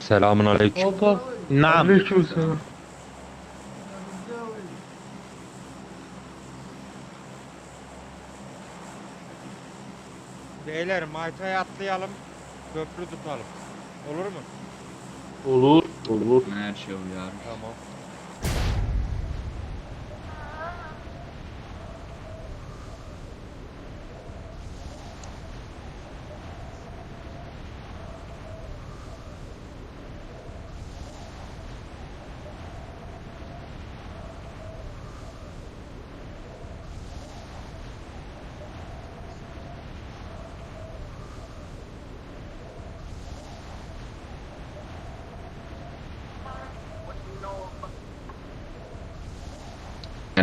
Selamun aleyküm. Naam. Beyler maytaya atlayalım. Köprü tutalım. Olur mu? Olur. Olur. Her şey uyar. Tamam.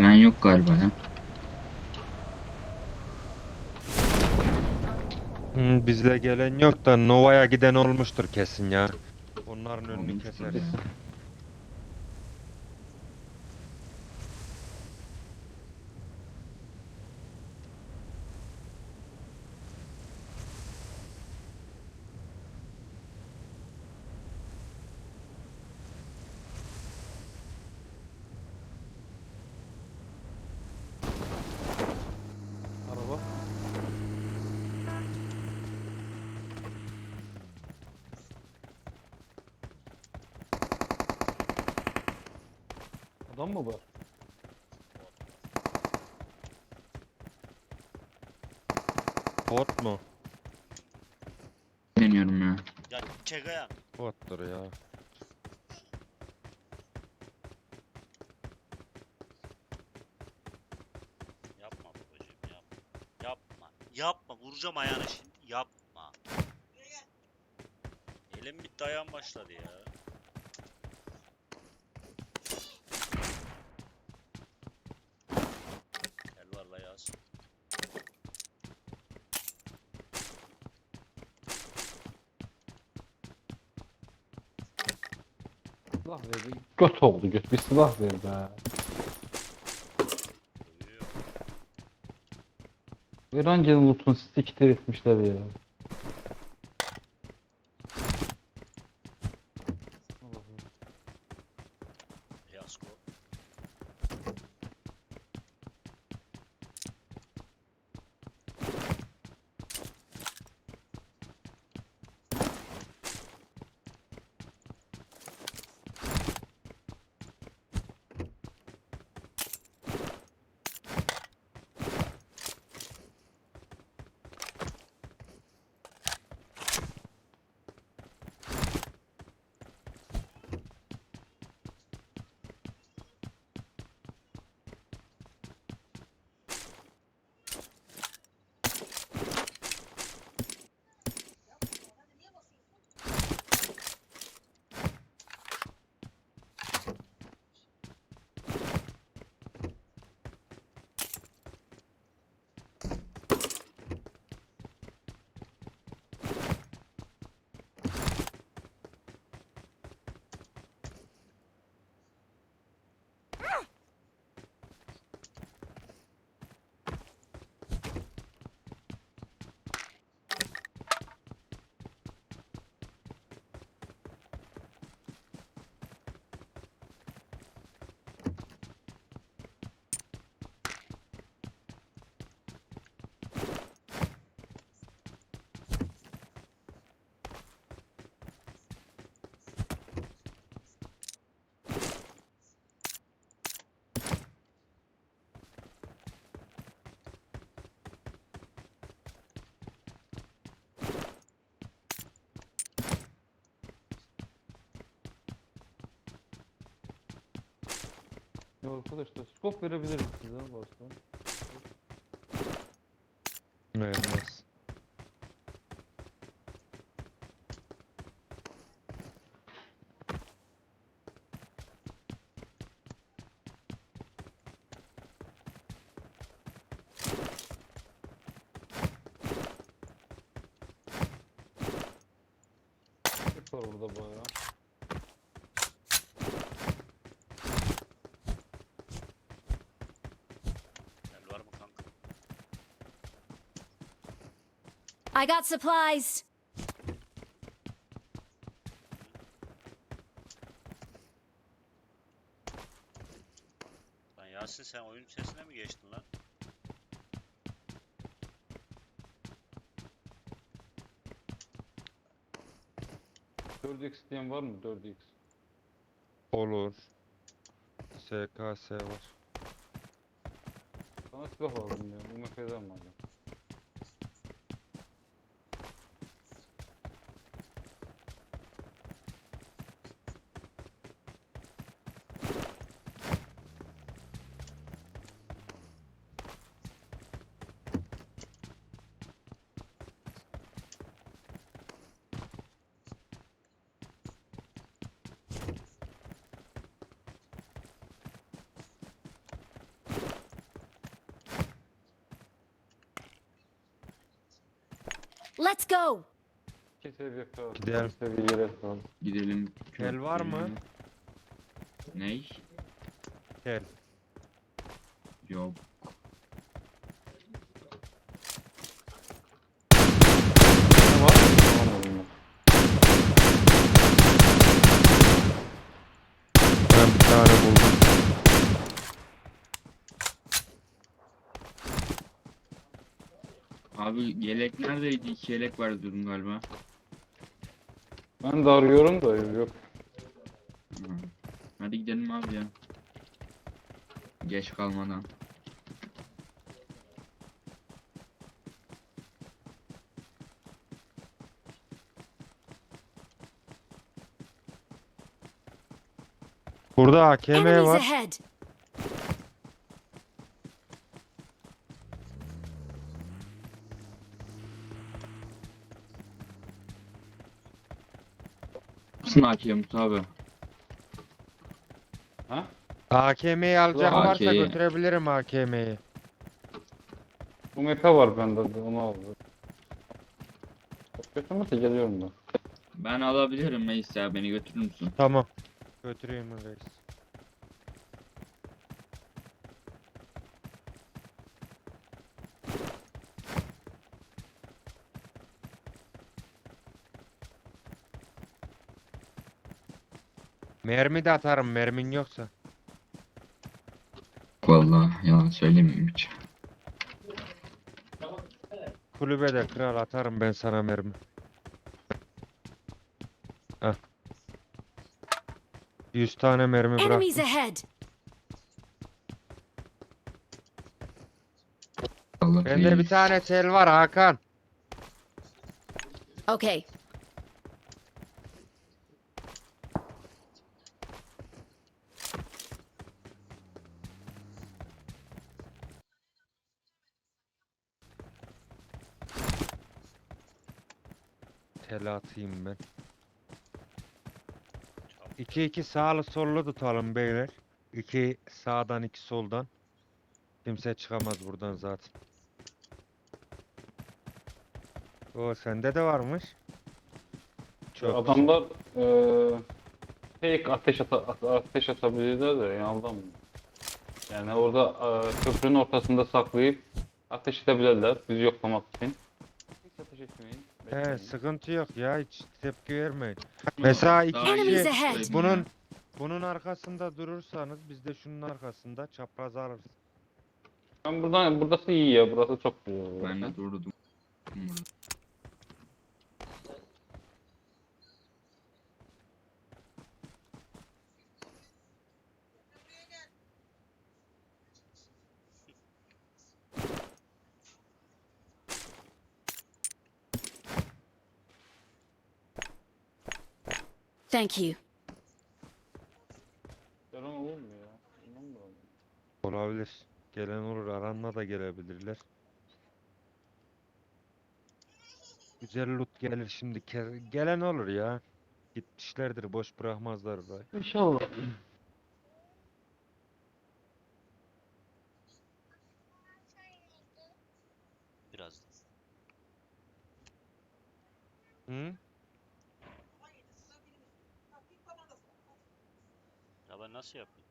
Gelen yok galiba ya. Hmm, bizle gelen yok da Nova'ya giden olmuştur kesin ya. Onların önünü keseriz. ya. Araba. Adam mı var? Bot mu? Deniyorum ya. Ya çekaya. Bottur ya. Yapma babacığım yapma. Yapma. Yapma. Vuracağım ayağını şimdi. Yapma. Elim bitti ayağım başladı ya. Gel var la yaz. Silah verdi. Göt oldu göt. Bir silah ver be. Dövüyor. Erangel'in lootunu siktir etmişler ya. Arkadaşlar scope verebilirim size varsa. Vermez. I got supplies. Lan Yasin sen oyun sesine mi geçtin lan? Dört x diyen var mı 4x? Olur. SKS var. Sana silah lazım ya. Bu mefeden var ya. Let's go! Gidelim. Gidelim. Kel var mı? Ney? Gel. Yok. Ne var? Anlamadım ben. Ben bir tane buldum. Abi yelek neredeydi? İki yelek vardı dün galiba. Ben de arıyorum da yok. Hı. Hadi gidelim abi ya. Geç kalmadan. Burada AKM Enemies var. ahead! Nasıl açayım abi? Ha? AKM'yi alacak Ulan varsa AK'yi. götürebilirim AKM'yi. Bu mepe var bende de onu aldım. Götürmese geliyorum ben. Ben alabilirim neyse ya beni götürür müsün? Tamam. Götüreyim reis. Mermi de atarım mermin yoksa. Vallahi yalan söylemeyeyim hiç. Kulübede kral atarım ben sana mermi. Heh. 100 tane mermi bırak. Enemies ahead! Allah Bende bir tane tel var Hakan. Okay, Tel atayım ben. 2-2 sağlı sollu tutalım beyler. 2 sağdan 2 soldan. Kimse çıkamaz buradan zaten. O sende de varmış. Çok. Adamlar eee fake ateş ata, at- ateş atabilirler de yanıldan mı? Yani orada eee, köprünün ortasında saklayıp ateş edebilirler bizi yoklamak için. He, sıkıntı yok ya hiç tepki vermeyin. Mesela iki Daha kişi Enemies iyi ahead. söyledim bunun bunun arkasında durursanız biz de şunun arkasında çapraz alırız. Ben buradan burası iyi ya burası çok güzel. Ben de durdum. Burada. Thank you. Yalan olur mu ya? İnanmıyorum. Olabilir. Gelen olur aranla da gelebilirler. Güzel loot gelir şimdi. Gelen olur ya. Gitmişlerdir boş bırakmazlar burayı. İnşallah. Biraz. Hı? Ya ben nasıl yapayım?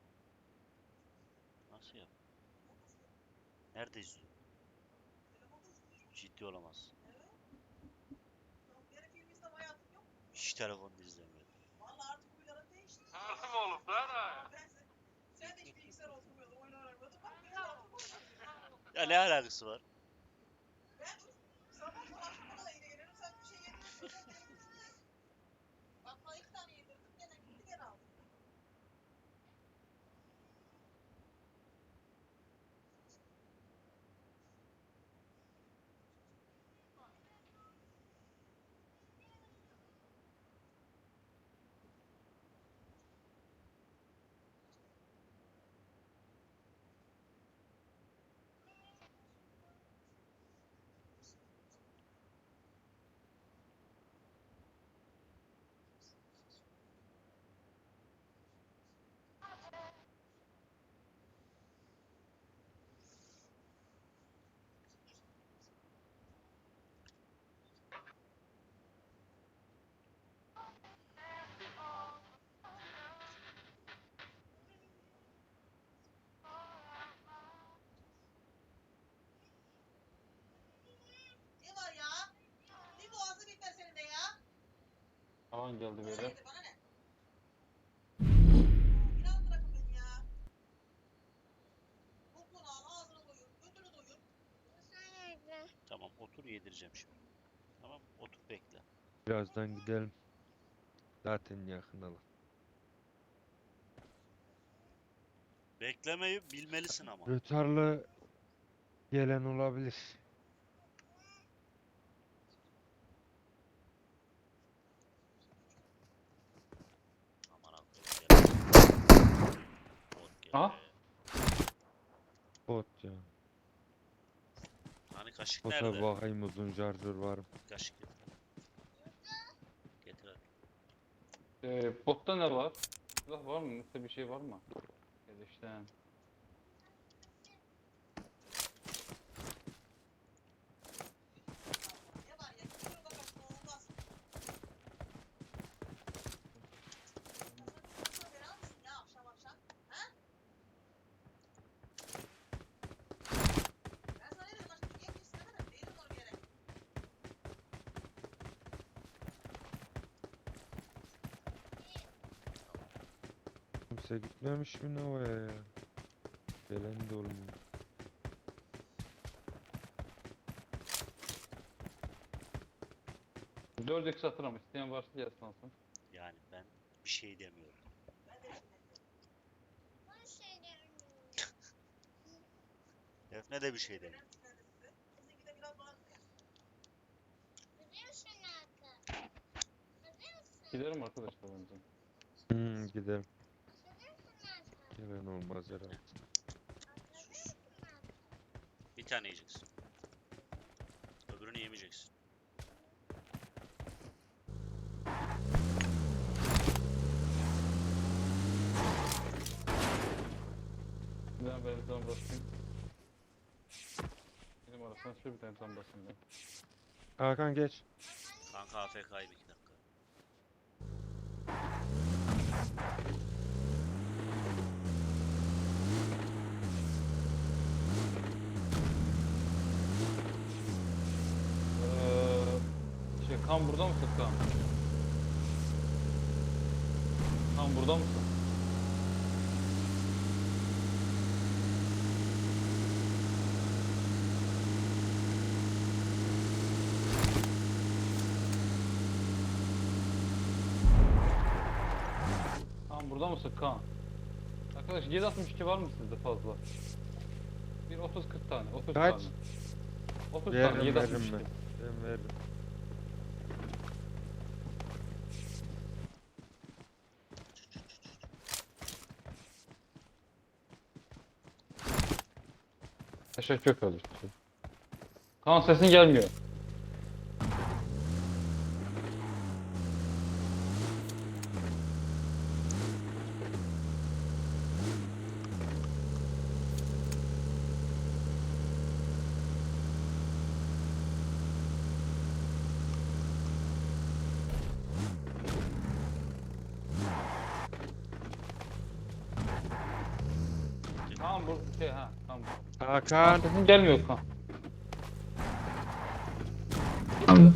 Nasıl yap? Nerede izliyorsun? Ciddi olamaz. Hiç telefonda izlemiyorum. Nasıl olup lan ha? Sen de hiç bilgisayar oturmuyordun, oyun oynamıyordun. Ya ne alakası var? Ne var ya? Bir boğazı bitmez senin de ya. Alan geldi böyle. Neydi bana ne? İnan bırakın beni ya. Kokunu al, ağzını doyur, götünü doyur. Tamam otur yedireceğim şimdi. Tamam otur bekle. Birazdan gidelim. Zaten yakın alan. Beklemeyi bilmelisin ama. Rötarlı gelen olabilir. Aman Allah'ım. Aha. Bot ya. Hani kaşık Bota nerede? bakayım uzun şarjör var mı? Kaşık getir. Getir hadi. Ee, botta ne var? Silah var mı? Nasıl bir şey var mı? Gelişten. Ne var ya? Gidiyor bakalım, olmaz. Sen beni al mısın ya akşam akşam? Ha? Ben sana ne dedim? Başka bir şey istemedim. Değilim onu bir yere. Kimse gitmemiş mi Nova'ya ya? Gelen de olmuyor. Dört x atırım. İsteyen varsa alsın. Yani ben bir şey demiyorum. Defne de bir şey demiyor. Giderim arkadaşlar bence. Hmm, gidelim. Gelen olmaz herhalde. Bir tane yiyeceksin. Öbürünü yemeyeceksin. Bir tane ben zam basayım. Benim arasına şöyle bir tane zam basayım ben. Hakan geç. Kanka AFK'yı bir iki dakika. Kan burada mısın kan? Kan burada mısın? Kan burada mısın kan? Arkadaş 762 var mı sizde fazla? Bir 30-40 tane, 30 Kaç? tane. 30 Veririm tane, veririm 762. ben. Ben veririm. Teşekkür ederim. Kaan sesin gelmiyor. Kaan bu şey ha. Kaan Hakan. sesin gelmiyor Kaan. Abi.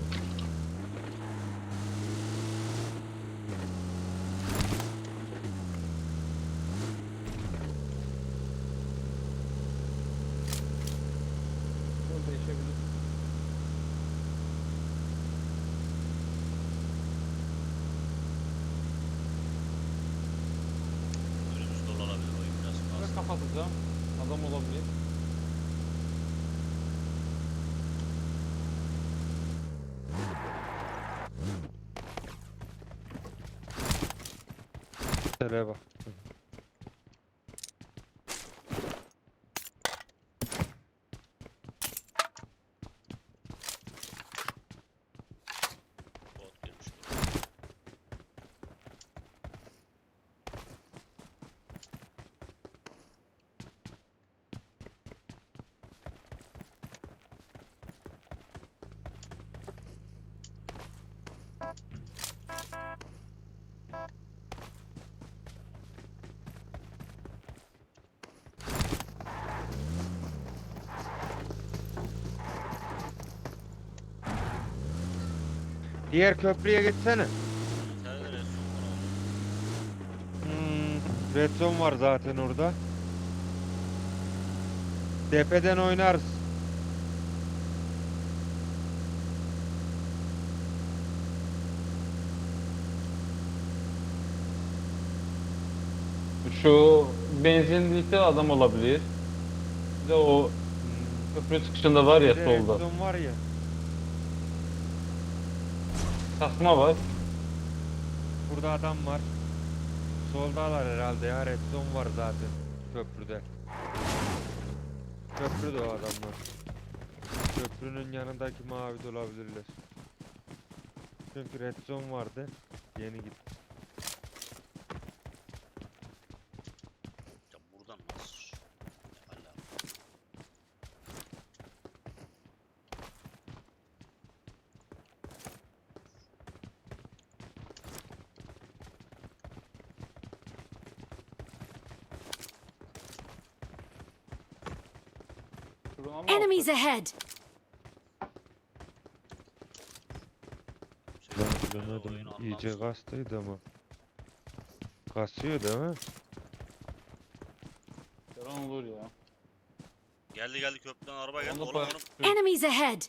atacağım. Adam olabilir. Şuraya bak. Diğer köprüye geçsene. Nerede resim var oğlum? Hmm, red zone var zaten orada. Tepeden oynarız. Şu benzinlikte adam olabilir. Bir de o köprü çıkışında var ya Bir de red solda. zone var ya. Tasma var. Burada adam var. Soldalar herhalde ya. Red zone var zaten köprüde. Köprüde o adamlar. Köprünün yanındaki mavi de olabilirler. Çünkü red zone vardı. Yeni gitti. Ya buradan nasıl? Ne alaka? Mı Enemies ahead! Ben bilemedim. İyice kastıydı ama. Kasıyor değil mi? Yalan olur ya. Geldi geldi köprüden araba geldi. Onu onu... Enemies ahead!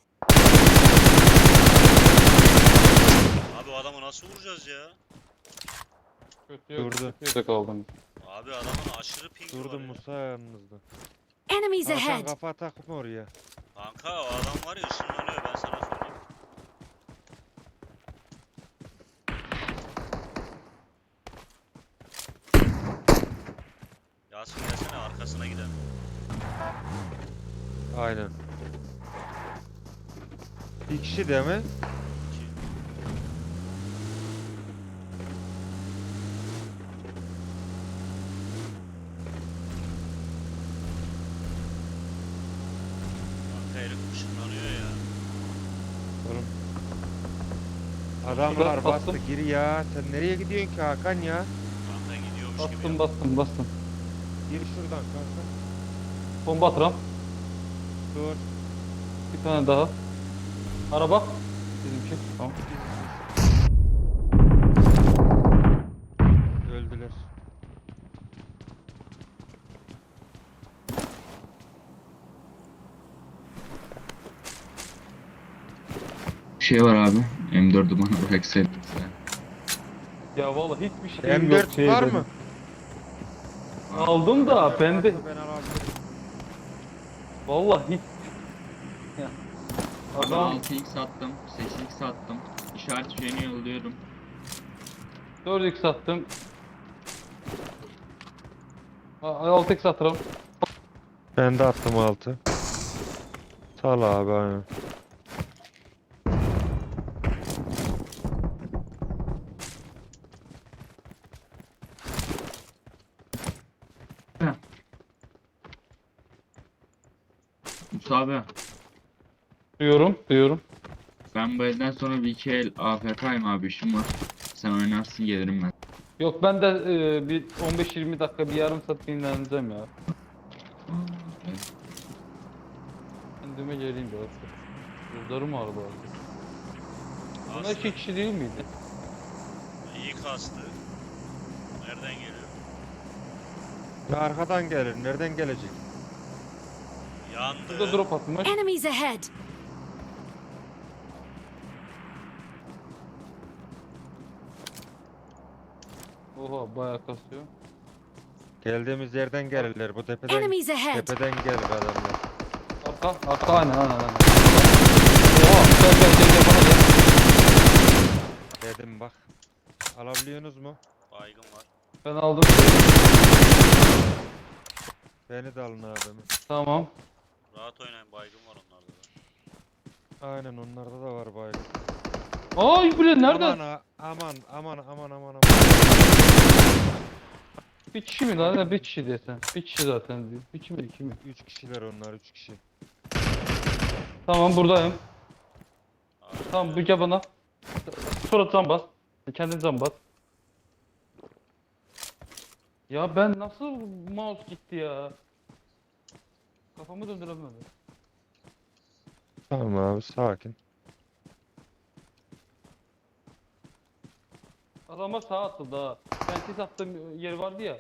Abi o adamı nasıl vuracağız ya? Kötüye, Durdu. kötüye kaldım. Abi adamın aşırı pingi var Durdu ya. Musa yanınızda. Enemies Hakan ahead! kafa takma oraya. Kanka o adam var ya ışınlanıyor ben sana söyleyeyim. Yasin gelsene arkasına gidelim. Aynen. Bir kişi de mi? İki. Kanka herif ışınlanıyor ya. Oğlum. Adamlar bastım. bastı gir ya. Sen nereye gidiyorsun ki Hakan ya? Kanka gidiyormuş gibi. Bastım bastım bastım. Gir şuradan kanka. Bomba atıram. Dur. Bir tane daha. Araba. Bizimki. Tamam. Öldüler. Şey var abi. M4'ü bana bıraksaydın sen. Ya vallahi hiçbir şey yok. M4 şeyde. var mı? Aldım da ben de Ben vallahi hiç. Ya. Adam 6x attım. 8x attım. İşaret fişeğini yolluyorum. 4x attım. 6x atarım. Ben de attım altı. Sal abi aynen. Musa abi. Duyuyorum, duyuyorum. Ben bu elden sonra bir iki el AFK'yım abi işim var. Sen oynarsın gelirim ben. Yok ben de e, bir 15-20 dakika bir yarım saat dinleneceğim ya. Kendime geleyim biraz. Gözlerim ağrıdı artık. Bunlar iki kişi değil miydi? iyi kastı. Nereden geliyor? Ya arkadan gelir. Nereden gelecek? Yandı. Burada drop atmış. Enemies ahead! Oha bayağı kasıyor. Geldiğimiz yerden gelirler. Bu tepeden Enemies ahead! tepeden gelir adamlar. Arka, arka aynen aynen aynen. Oha gel gel gel gel bana gel. Dedim bak. Alabiliyorsunuz mu? Baygın var. Ben aldım. Beni de alın abimi. Tamam. Rahat oynayın baygın var onlarda da. Aynen onlarda da var baygın. Ay bu ne nerede? Aman ha- aman aman aman aman aman. Bir kişi mi lan? Bir kişi desen. Bir kişi zaten. Bir kişi mi iki mi? Üç kişiler onlar üç kişi. Tamam buradayım. Abi, Tamam bir gel bana. Zam bas. Kendin zam bas. Ya ben nasıl mouse gitti ya? Kafamı döndüremedim. Tamam abi sakin. Adama sağ attı daha. Ben siz attığım yer vardı ya.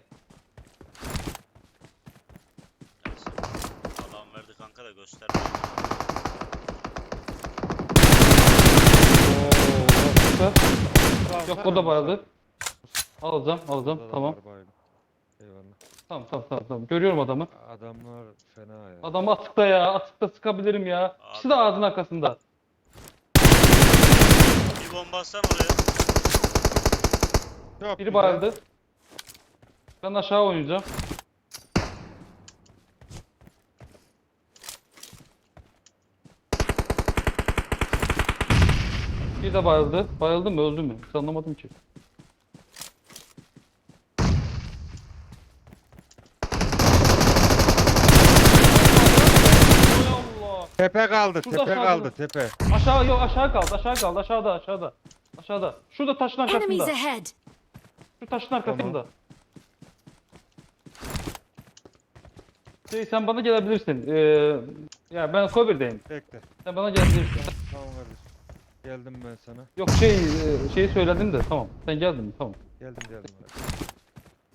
Adam verdi kanka da gösterdi. Süper. Yok o da bayıldı. Alacağım alacağım Burada da tamam. var. Eyvallah. Tamam tamam tamam tamam. Görüyorum adamı. Adamlar fena ya. Adamı atıkta ya. Atıkta sıkabilirim ya. İkisi de ağzın arkasında. Bir bomba atsan oraya. Çok Biri güzel. bayıldı. Ben aşağı oynayacağım. Bir de bayıldı. Bayıldı mı öldü mü? Hiç anlamadım ki. Hay Allah. Tepe kaldı, Şurada tepe sağda. kaldı, tepe. Aşağı yok aşağı kaldı aşağı kaldı aşağıda aşağıda. Aşağıda. Şurada taşın Enemies arkasında. ahead! Şu taşın arkasında. Şey sen bana gelebilirsin. Ee, ya ben Kobe'deyim. Bekle. Sen bana gelebilirsin. Tamam kardeşim. Geldim ben sana. Yok şey e, şeyi söyledim de tamam. Sen geldin mi? Tamam. Geldim geldim.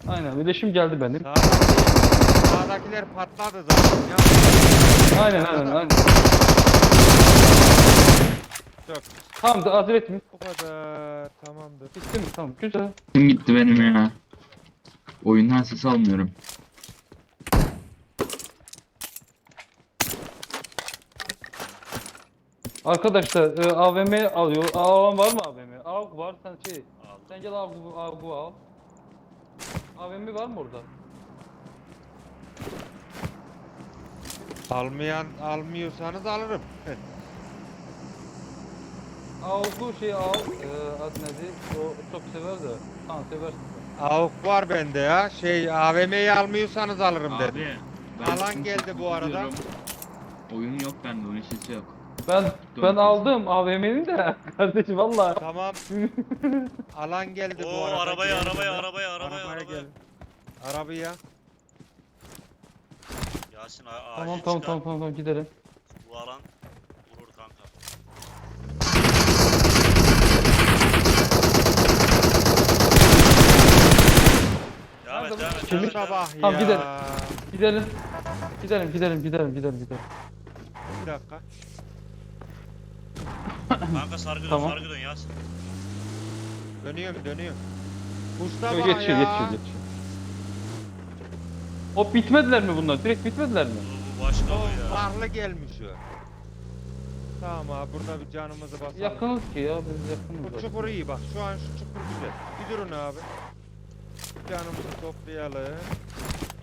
Aynen. Birleşim geldi benim. Sağdaki- Sağdakiler patladı zaten ya. Aynen aynen aynen. Çok. Tamam da acele etmeyin. Bu kadar. Tamamdır. Bitti mi? Tamam. Güzel. Kim gitti benim ya? Oyundan ses almıyorum. Arkadaşlar e, AVM alıyor. AVM var mı AVM? AVM var. Sen şey. Sen gel AVM al. AVM var mı orada? Almayan almıyorsanız alırım. AVM şey al. E, adı nedir? O çok sever de. Tamam seversin. Avuk var bende ya. Şey AVM'yi almıyorsanız alırım dedim. Abi ben Alan geldi bu arada. duyuyorum. Oyun yok bende, oyun sesi yok. Ben Doğru ben aldım AVM'ni de kardeşim valla. Tamam. Alan geldi bu Oo arada. arabaya geldi arabaya mi? arabaya arabaya arabaya. gel. Arabaya. Yasin a- acil Tamam tamam çıkar. tamam tamam tamam gidelim. Bu alan vurur kanka. Devam et Nerede bu? devam et. Devam et, devam et. Sabah Tamam, ya. gidelim. Gidelim. Gidelim gidelim gidelim gidelim gidelim. Bir dakika. Kanka sargı dön Tamam. sargı dön Yasin. Dönüyorum dönüyorum. Mustafa Yok, yetişiyor ya. yetişiyor yetişiyor. O bitmediler mi bunlar? Direkt bitmediler mi? Bu, başka bu Çok ya. farklı gelmiş o. Tamam abi burada bir canımızı basalım. Yakınız ki ya biz yakınız. Bu zaten. çukur iyi bak şu an şu çukur güzel. Bir durun abi. Canımızı toplayalım.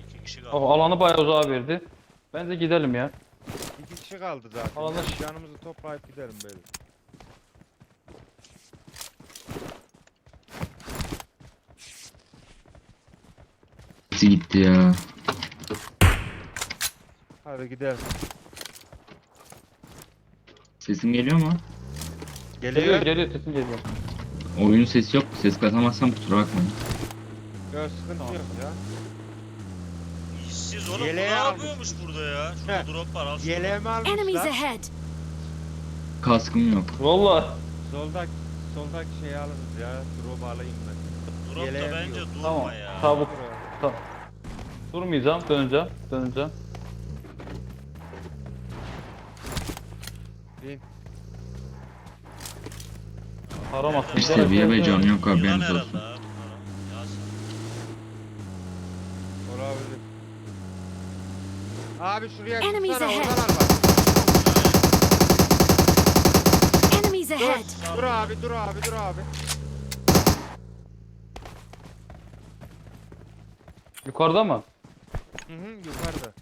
İki kişi kaldı. Aa, alanı bayağı uzağa verdi. Bence gidelim ya. İki kişi kaldı zaten. Allah Biz Canımızı toplayıp gidelim böyle. Sesi gitti ya. Hadi gidelim. Sesim geliyor mu? Geliyor Geliyor. geliyor sesin geliyor. Oyun sesi yok. Ses katamazsam kusura bakmayın. Yok sıkıntı yok ya. İşsiz oğlum bu ne Yeleği yapıyormuş burada ya? Şurada Heh. drop var al şunu. Yeleğimi Enemies almışlar. ahead! Kaskım yok. Valla. Soldaki, soldaki şeyi alınız ya. Drop alayım ben. Dropta Yeleğim bence yok. durma Tamam. ya. Tamam. Durmayacağım. Döneceğim. Döneceğim. Haram attın. Bir seviye can yok abi Yılan benim herhalde olsun. abi. Yasin. Oraya şuraya Enemies ahead. oradan al Enemies ahead! Dur abi dur abi dur abi. Yukarıda mı? Hı hı yukarıda.